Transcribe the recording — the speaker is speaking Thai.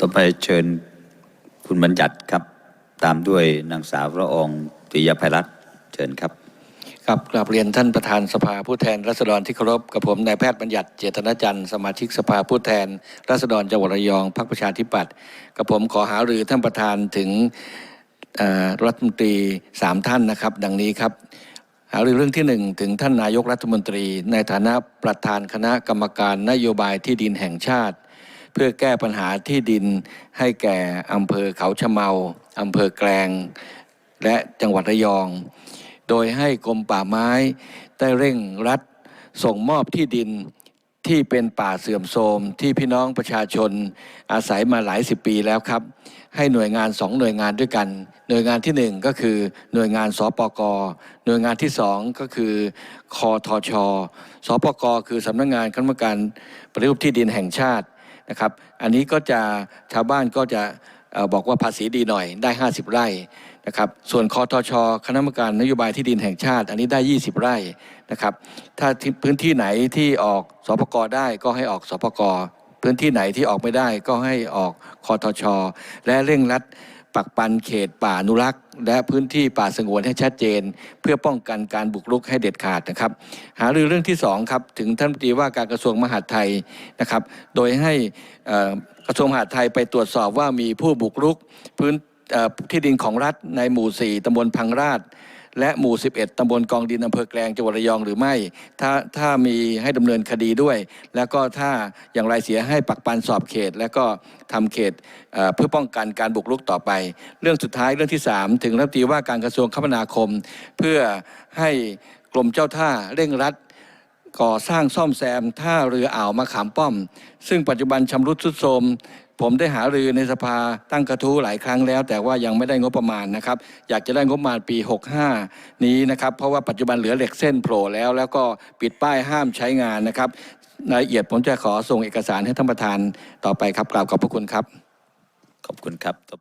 ต่อไปเชิญคุณบัญญัติครับ ตามด้วยนางสาวละอองติยภัยรัตน์เชิญครับ ครับกราบเรียนท่านประธานสภาผู้แทนราษฎรที่เคารพกับผมนายแพทย์บัญญัติเจตนจันทร์สมาชิกสภาผู้แทนราษฎรจังหวัดระยองพรรคประชาธิปัตย์กับผมขอหารือท่านประธานถึงเอ่อรัฐมนตรีสามท่านนะครับ ดังนี้ครับ หารือเรื่องที่หนึ่งถึงท่านนายกรัฐมนตรี ในฐานะประธานคณะกรรมการนโยบายที่ดินแห่งชาติ พื่อแก้ปัญหาที่ดินให้แก่อำเภอเขาชะเมาอำเภอแกลง และจังหวัดระยอง โดยให้กรมป่าไม้ได้เร่งรัดส่งมอบที่ดินที่เป็นป่าเสื่อมโทรมที่พี่น้องประชาชนอาศัยมาหลายสิบปีแล้วครับ ให้หน่วยงานสองหน่วยงานด้วยกัน หน่วยงานที่หนึ่งก็คือหน่วยงานสปกหน่วยงานที่สองก็คือคอทชสปกคือสำนักงานคณะกรรมการปฏิรูปที่ดินแห่งชาติ นะครับ อันนี้ก็จะชาวบ้านก็จะบอกว่าภาษีดีหน่อยได้ 50 ไร่นะครับส่วนคอทช คณะกรรมการนโยบายที่ดินแห่งชาติ อันนี้ได้ 20 ไร่นะครับถ้าพื้นที่ไหนที่ออกสปกได้ก็ให้ออกสปกพื้นที่ไหนที่ออกไม่ได้ก็ให้ออกคอทช และเร่งรัด ปักปันเขตป่าอนุรักษ์ และพื้นที่ป่าสงวนให้ชัดเจน เพื่อป้องกันการบุกรุกให้เด็ดขาดนะครับ หารือเรื่องที่สองครับถึงท่านรัฐมนตรีว่าการกระทรวงมหาดไทยนะครับ โดยให้กระทรวงมหาดไทยไปตรวจสอบว่ามีผู้บุกรุกพื้นที่ดินของรัฐในหมู่ 4ตำบลพังราช และหมู่ 11ตำบลกองดินอำเภอแกลงจังหวัดระยองหรือไม่ ถ้าถ้ามีให้ดำเนินคดีด้วย แล้วก็ถ้าอย่างไรเสียให้ปักปันสอบเขต และก็ทำเขตเอ่อเพื่อป้องกันการบุกรุกต่อไป เรื่องสุดท้ายเรื่องที่ 3 ถึงรัฐมนตรีว่าการกระทรวงคมนาคม เพื่อให้กรมเจ้าท่าเร่งรัด ก่อสร้างซ่อมแซมท่าเรืออ่าวมะขามป้อม ซึ่งปัจจุบันชำรุดทรุดโทรมผมได้หารือในสภาตั้งกระทู้หลายครั้งแล้ว แต่ว่ายังไม่ได้งบประมาณนะครับ อยากจะได้งบประมาณปี 65 นี้นะครับ เพราะว่าปัจจุบันเหลือเหล็กเส้นโผล่แล้ว แล้วก็ปิดป้ายห้ามใช้งานนะครับรายละเอียดผมจะขอส่งเอกสารให้ท่านประธานต่อไปครับกราบขอบพระคุณครับ ขอบคุณครับ